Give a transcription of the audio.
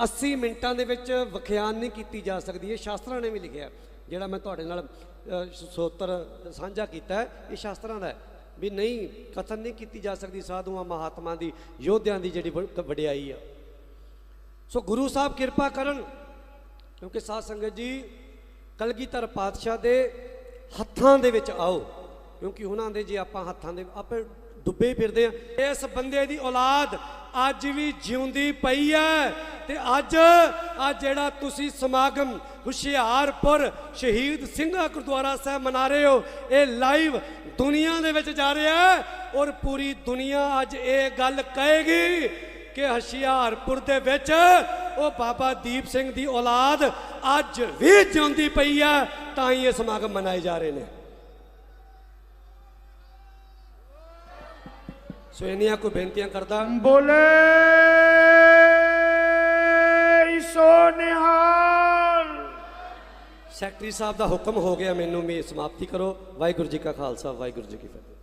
80 ਮਿੰਟਾਂ ਦੇ ਵਿੱਚ ਵਿਖਿਆਨ ਨਹੀਂ ਕੀਤੀ ਜਾ ਸਕਦੀ। ਇਹ ਸ਼ਾਸਤਰਾਂ ਨੇ ਵੀ ਲਿਖਿਆ ਜਿਹੜਾ ਮੈਂ ਤੁਹਾਡੇ ਨਾਲ ਸੋਤਰ ਸਾਂਝਾ ਕੀਤਾ ਇਹ ਸ਼ਾਸਤਰਾਂ ਦਾ ਵੀ ਨਹੀਂ, ਕਥਨ ਨਹੀਂ ਕੀਤੀ ਜਾ ਸਕਦੀ ਸਾਧੂਆਂ, ਮਹਾਤਮਾ ਦੀ, ਯੋਧਿਆਂ ਦੀ ਜਿਹੜੀ ਵ- ਵਡਿਆਈ ਆ। ਸੋ ਗੁਰੂ ਸਾਹਿਬ ਕਿਰਪਾ ਕਰਨ, ਕਿਉਂਕਿ ਸਾਧ ਸੰਗਤ ਜੀ ਕਲਗੀਧਰ ਪਾਤਸ਼ਾਹ ਦੇ ਹੱਥਾਂ ਦੇ ਵਿੱਚ ਆਓ, ਕਿਉਂਕਿ ਉਹਨਾਂ ਦੇ ਜੇ ਆਪਾਂ ਹੱਥਾਂ ਦੇ, ਆਪੇ ਡੁੱਬੇ ਫਿਰਦੇ ਆ। ਇਸ ਬੰਦੇ ਦੀ ਔਲਾਦ ਅੱਜ ਵੀ ਜਿਉਂਦੀ ਪਈ ਹੈ। ਤੇ ਅੱਜ ਆ ਜਿਹੜਾ ਤੁਸੀਂ ਸਮਾਗਮ ਹੁਸ਼ਿਆਰਪੁਰ ਸ਼ਹੀਦ ਸਿੰਘਾ ਗੁਰਦੁਆਰਾ ਸਾਹਿਬ ਮਨਾ ਰਹੇ ਹੋ, ਇਹ ਲਾਈਵ ਦੁਨੀਆ ਦੇ ਵਿੱਚ ਜਾ ਰਿਹਾ ਹੈ ਔਰ ਪੂਰੀ ਦੁਨੀਆ ਅੱਜ ਇਹ ਗੱਲ ਕਹੇਗੀ ਕਿ ਹੁਸ਼ਿਆਰਪੁਰ ਦੇ ਵਿੱਚ ਉਹ ਬਾਬਾ ਦੀਪ ਸਿੰਘ ਦੀ ਔਲਾਦ ਅੱਜ ਵੀ ਜਿਉਂਦੀ ਪਈ ਆ ਤਾਂ ਹੀ ਇਹ ਸਮਾਗਮ ਮਨਾਏ ਜਾ ਰਹੇ ਨੇ। ਸੋ ਇੰਨੀਆਂ ਕੋਈ ਬੇਨਤੀਆਂ ਕਰਦਾ। ਬੋਲੇ ਨਿਹਾਲ। ਸੈਕਟਰੀ ਸਾਹਿਬ ਦਾ ਹੁਕਮ ਹੋ ਗਿਆ ਮੈਨੂੰ ਮੇ ਸਮਾਪਤੀ ਕਰੋ। ਵਾਹਿਗੁਰੂ ਜੀ ਕਾ ਖਾਲਸਾ, ਵਾਹਿਗੁਰੂ ਜੀ ਕੀ ਫਤਿਹ।